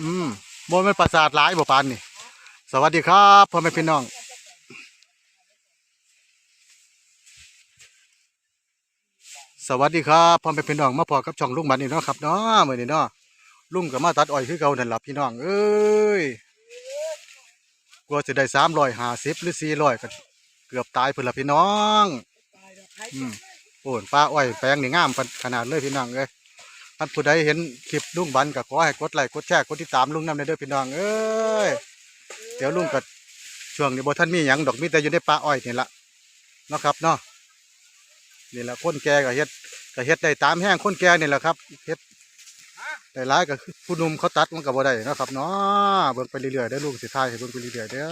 อืมบนมันประสาทหลายบ่ปานนี่ สวัสดีครับพ่อแม่พี่น้องสวัสดีครับพ่อแม่พี่น้องมาพอกับช่องลุงบันนี่เนาะครับเนาะมื้อนี้เนาะลุงก็มาตัดอ้อยคือเก่านั่นล่ะพี่น้องเอ้ยกลัวจะได้350หรือ400ก็เกือบตายพุ่นล่ะพี่น้องอืมโอ้ป้าอ้อยแปลงนี่งามขนาดเลยพี่น้องเอ้ย ท่านผู้ใดเห็นคลิปลุงบันก็ขอให้กดไลค์กดแชร์กดติดตามลุงนำในเด้อพี่น้องเอ้ยเดี๋ยวลุงก็ช่วงนี้บ่ทันมีหยังดอกมีแต่อยู่ในป่าอ้อยนี่ละเนาะครับเนาะนี่แหละคนแก่ก็เฮ็ดก็เฮ็ดได้ตามแห้งคนแก่นี่แหละครับเฮ็ดได้หลายก็ผู้นุ่มเขาตัดมันก็บ่ได้นะครับเนาะเบิ่งไปเรื่อยๆได้ลูกสิทายให้เบิ่งไปเรื่อยๆเด้อ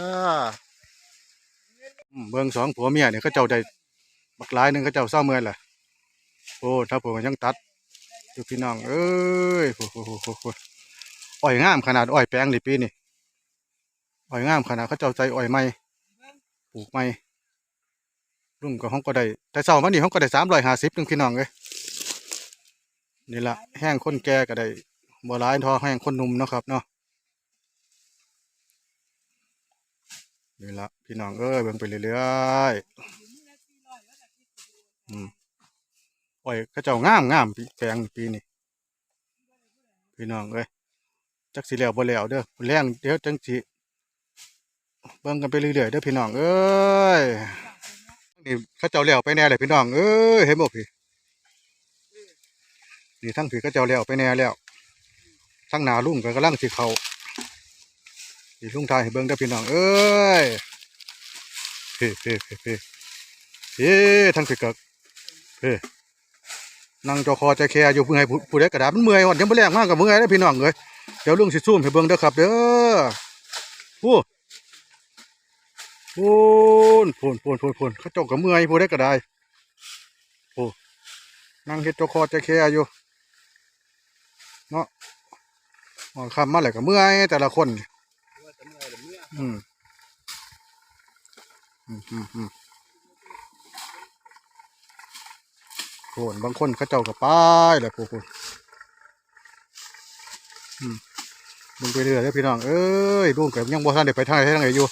เบิ่งสองผัวเมียเนี่เขาเจ้าได้บักหลายหนึ่งเขาเจ้าเศร้าเมื่อยแหละโอ้ถ้าผมยังตัด อยู่พี่น้อง เอ้ยโอ้โหอ้อยงามขนาดอ้อยแปลงนี่ปีนี่อ้อยงามขนาดเขาเจ้าใจอ้อยใหม่ปลูกใหม่ลุงก็ห้องก็ได้ แต่เช้ามานี่ห้องก็ได้สามร้อยห้าสิบนึงพี่น้องเลยนี่ละแห้งคนแก่ก็ได้บ่ร้ายทอแห้งคนหนุ่มเนาะครับเนาะนี่ละพี่น้องเอ้ยเบิ่งไปเรื่อยๆอืม โอ้ยเขาเจ้างามงามปีแปลงปีนี้พี่น้องเอ้ยจักสิแล้วบ่แล้วเด้อแรงเดี๋ยวจังสิเบิ่งกันไปเรื่อยๆเด้อพี่น้องเอ้ยนี่เขาเจ้าเลี้ยวไปแน่เลยพี่น้องเอ้ยเห็นบ่พี่นี่ทั้งผีเขาเจ้าเลี้ยวไปแน่แล้วทั้งหนาลุงก็กำลังสิเขานี่ลุงทายเบิ่งได้อพี่น้องเอ้ยเฮ้เฮ้เฮ้เฮ้เฮ้ทั้งผีก็เฮ้ นั่งจอคอใจแคร์อยู่เพื่อให้ผู้ใดกระดาษมันเมื่อยวันยังไม่แรงมากกับเมื่อยได้พี่น้องเอ้ยเดี๋ยวลุงสิซูมให้เบิ่งเด้อครับเด้อโอ้พูนพูนพูนพูนพูนเขาจกกับเมื่อยพูได้ก็ได้โอ้นั่งเฮ็ดจกคอใจแค่อยู่เนาะมอคำมาแหละกับเมื่อยแต่ละคนอืมอืมอืมอืม โคนบางคนเขาเจ้ากับป้ายแหละพูนพูนอืมลงไปเรื่อยๆพี่น้องเอ้ยลุงกับยังบ่ทันได้ไปทางไหนทางไหนอยู่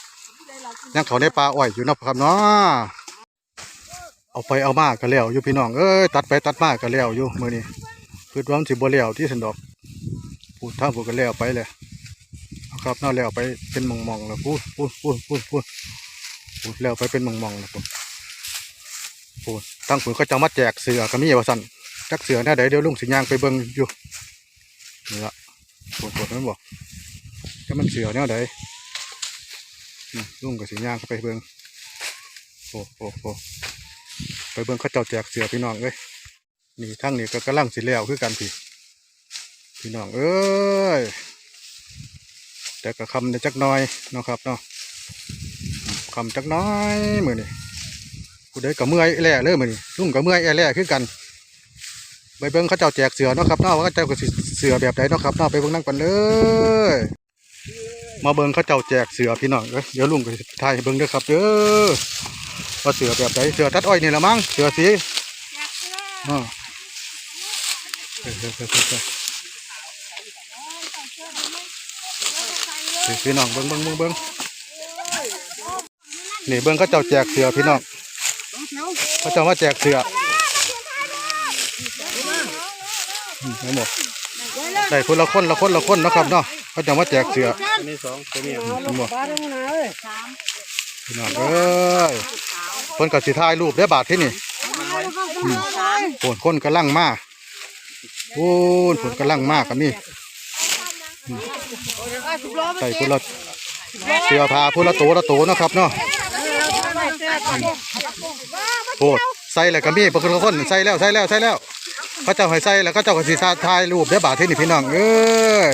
ยังเขาในป่าอ้อยอยู่นะครับเนาะเอาไปเอามาก็แล้วอยู่พี่น้องเอ้ยตัดไปตัดมาก็แล้วอยู่มือนี้คือว่ามันสิบ่แล้วที่สันดอกพูดทางพูดก็แล้วไปเลยเครับเนาแล้วไปเป็นมองๆแล้วพูดพูดพูดพูดพูดพูดแล้วไปเป็นมองๆแล้วพูด พูดทางผุนก็จะมาแจกเสือก็มีว่าสั่นจักเสือแน่ใดเดี๋ยวลุงสิยางไปเบิ่งอยู่นี่ละพูดพูดนั่นบอกจะมันเสือแนวใดอืมลุงกับสิยางเขาไปเบิงโอ้โอ้โอ้ไปเบิงเขาเจ้าแจกเสือพี่น้องเอ้ยนี่ทั้งนี้ก็กำลังสิแล้วคือกันพี่พี่น้องเอ้ยแต่ก็คำในจักน้อยเนาะครับเนาะคำจักน้อยมือนี่ ผู้ใดก็เมื่อยแหล่เลยมือนี่ลุงก็เมื่อยแหล่คือกันไปเบิ้งเขาเจ้าแจกเสือเนาะครับเนาะว่าเขาเจ้าก็สิเสือแบบใดเนาะครับเนาะไปเบิ้งนั่งกันเลย มาเบิ่งเขาเจ้าแจกเสือพี่น้องเอ้ยเดี๋ยวลุงก็สิถ่ายให้เบิ่งเด้อครับเด้อว่าเสือแบบไหนเสือทัดอ้อยนี่ละมั้งเสือสีอ่าเฮ้ยเฮ้ยเฮ้ยเฮ้ยเฮ้ยเฮ้ยพี่น้องเบิ่งเบิ่งเบิ่งเบิ่งนี่เบิ่งเขาเจ้าแจกเสือพี่น้อง เขาเจ้ามาแจกเสืออืมเอาหมดได้คนละคนละคนละคนเนาะครับเนาะเขาเจ้ามาแจกเสือนี่สองตัวนี้ทั้งหมดพี่น้องเอ้ยคนกับสีถ่ายรูปได้อบาทที่นี่โอนคนกำลังมาโอ้นผลกำลังมากกับนี่ใส่พละเสื้อผ้าพละโตละโตเนาะครับเนาะ โอ้ใส่แล้วก็มีบางคนคนใส่แล้วใส่แล้วใส่แล้วเขาเจ้าให้ใส่แล้วเขาเจ้าก็สีทายรูปเด้อบาทที่นี่พี่น้องเอ้ย